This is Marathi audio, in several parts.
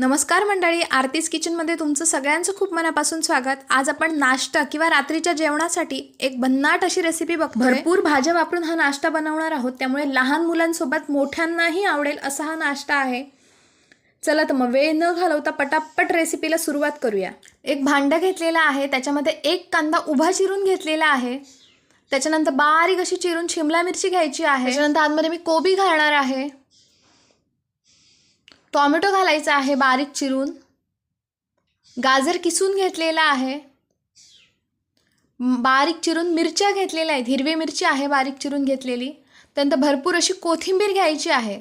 नमस्कार मंडळी आरतीज किचनमध्ये तुमचं सगळ्यांचं खूप मनापासून स्वागत. आज आपण नाश्ता किंवा रात्रीच्या जेवणासाठी एक भन्नाट अशी रेसिपी बघतो भरपूर भाज्या वापरून हा नाश्ता बनवणार आहोत. त्यामुळे लहान मुलांसोबत मोठ्यांनाही आवडेल असा हा नाश्ता आहे. चला तर मग वेळ न घालवता पटापट रेसिपीला सुरुवात करूया. एक भांडं घेतलेलं आहे त्याच्यामध्ये एक कांदा उभा चिरून घेतलेला आहे. त्याच्यानंतर बारीक अशी चिरून शिमला मिरची घ्यायची आहे. त्याच्यानंतर आतमध्ये मी कोबी घालणार आहे. टॉमॅटो घालायचा आहे बारीक चिरून. गाजर किसून घेतलेला आहे. बारीक चिरून मिरच्या घेतलेल्या आहेत. हिरवी मिरची आहे बारीक चिरून घेतलेली. त्यानंतर भरपूर अशी कोथिंबीर घ्यायची आहे.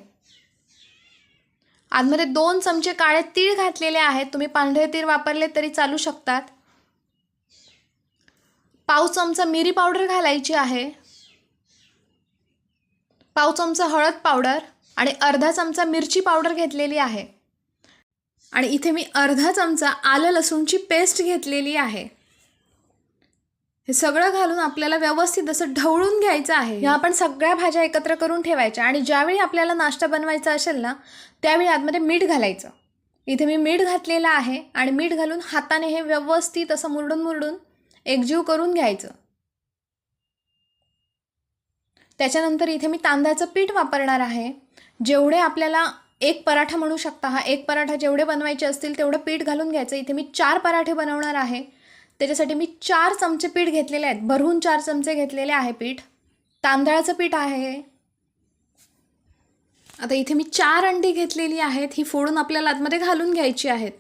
आतमध्ये दोन चमचे काळे तीळ घातलेले आहेत. तुम्ही पांढरे तीळ वापरले तरी चालू शकतात. पाव चमचा मिरी पावडर घालायची आहे. पाव चमचा हळद पावडर. आणि अर्धा चमचा मिरची पावडर घेतलेली आहे. आणि इथे मी अर्धा चमचा आलं लसूणची पेस्ट घेतलेली आहे. हे सगळं घालून आपल्याला व्यवस्थित असं ढवळून घ्यायचं आहे. ह्या आपण सगळ्या भाज्या एकत्र करून ठेवायच्या आणि ज्यावेळी आपल्याला नाश्ता बनवायचा असेल ना त्यावेळी आतमध्ये मीठ घालायचं. इथे मी मीठ घातलेलं आहे आणि मीठ घालून हाताने हे व्यवस्थित असं मुरडून मुरडून एकजीव करून घ्यायचं. त्याच्यानंतर इथे मी तांदळाचं पीठ वापरणार आहे. जेवढे आपल्याला एक पराठा म्हणू शकता हा एक पराठा जेवढे बनवायचे असतील तेवढं पीठ घालून घ्यायचं. इथे मी चार पराठे बनवणार आहे. त्याच्यासाठी मी चार चमचे पीठ घेतलेले आहेत. भरून चार चमचे घेतलेले आहे पीठ. तांदळाचं पीठ आहे. आता इथे मी चार अंडी घेतलेली आहेत. ही फोडून आपल्याला आतमध्ये घालून घ्यायची आहेत.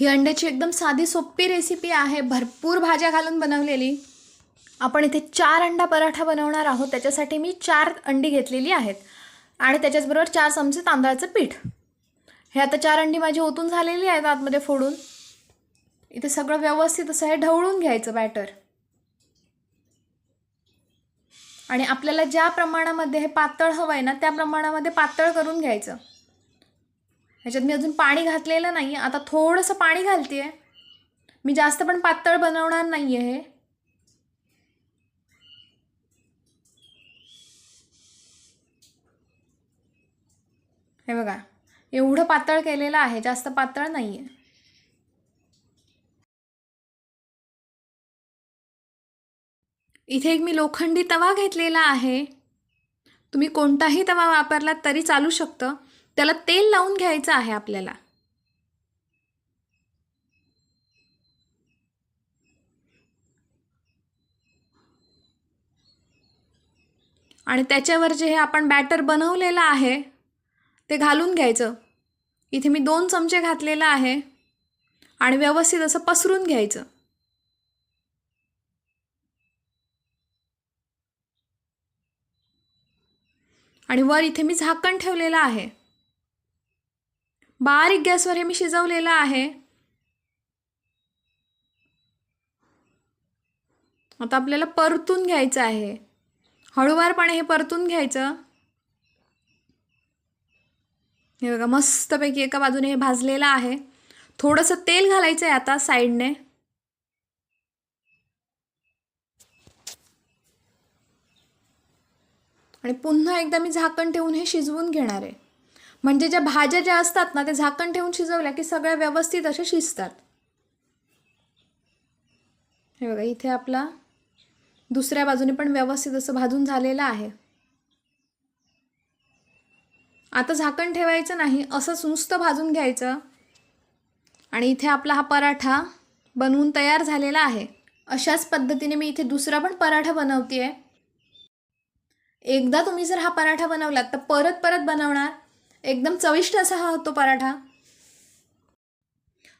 ही अंड्याची एकदम साधी सोपी रेसिपी आहे. भरपूर भाज्या घालून बनवलेली. आपण इथे चार अंडा पराठा बनवणार आहोत. त्याच्यासाठी मी चार अंडी घेतलेली आहेत. आणि त्याच्याचबरोबर चार चमचे तांदळाचं पीठ. हे आता चार अंडी माझी ओतून झालेली आहेत आतमध्ये फोडून. इथे सगळं व्यवस्थित असं हे ढवळून घ्यायचं बॅटर आणि आपल्याला ज्या प्रमाणामध्ये हे पातळ हवं आहे ना त्या प्रमाणामध्ये पातळ करून घ्यायचं. ह्याच्यात मी अजून पाणी घातलेलं नाही आहे आता थोडंसं पाणी घालते मी जास्त पण पातळ बनवणार नाही आहे हे. हे बघा. एवढं पातळ केलेलं आहे जास्त पातळ नाही आहे इथे एक मी लोखंडी तवा घेतलेला आहे. तुम्ही कोणताही तवा वापरलात तरी चालू शकतं. त्याला तेल लावून घ्यायचं आहे आपल्याला. आणि त्याच्यावर जे हे आपण बॅटर बनवलेलं आहे ते घालून घ्यायचं. इथे मी दोन चमचे घातलेलं आहे. आणि व्यवस्थित असं पसरून घ्यायचं. आणि वर इथे मी झाकण ठेवलेलं आहे. बारीक गॅसवर हे मी शिजवलेलं आहे. आता आपल्याला परतून घ्यायचं आहे. हळूवारपणे हे परतून घ्यायचं. हे बघा मस्तपैकी एका बाजूने हे भाजलेलं आहे. थोडंसं तेल घालायचं आहे आता साईडने. आणि पुन्हा एकदा मी झाकण ठेवून हे शिजवून घेणार आहे. म्हणजे ज्या भाज्या ज्या असतात ना ते झाकण ठेवून शिजवल्या की सगळ्या व्यवस्थित अशा शिजतात. हे बघा इथे आपला दुसऱ्या बाजूने पण व्यवस्थित असं भाजून झालेलं आहे. आता झाकण ठेवायचं नाही असंच नुसतं भाजून घ्यायचं. आणि इथे आपला हा पराठा बनवून तयार झालेला आहे. अशाच पद्धतीने मी इथे दुसरा पण पराठा बनवते आहे एकदा तुम्ही जर हा पराठा बनवलात तर परत परत बनवणार. एकदम चविष्ट असा हा होतो पराठा.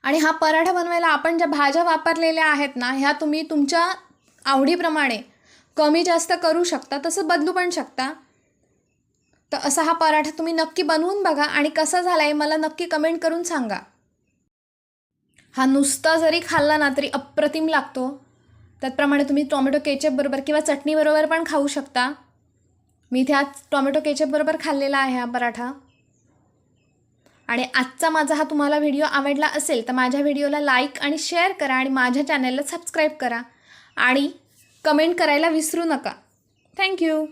आणि हा पराठा बनवायला आपण ज्या भाज्या वापरलेल्या आहेत ना ह्या तुम्ही तुमच्या आवडीप्रमाणे कमी जास्त करू शकता तसं बदलू पण शकता. तर असा हा पराठा तुम्ही नक्की बनवून बघा आणि कसा झाला आहे मला नक्की कमेंट करून सांगा. हा नुसता जरी खाल्ला ना तरी अप्रतिम लागतो. त्याचप्रमाणे तुम्ही टॉमॅटो केचपबरोबर किंवा चटणीबरोबर पण खाऊ शकता. मी इथे आज टॉमॅटो केचपबरोबर खाल्लेला आहे हा पराठा. आणि आजचा माझा हा तुम्हाला व्हिडिओ आवडला असेल तर माझ्या व्हिडिओला लाईक आणि शेअर करा आणि माझ्या चॅनलला सबस्क्राईब करा. आणि कमेंट करायला विसरू नका. थँक्यू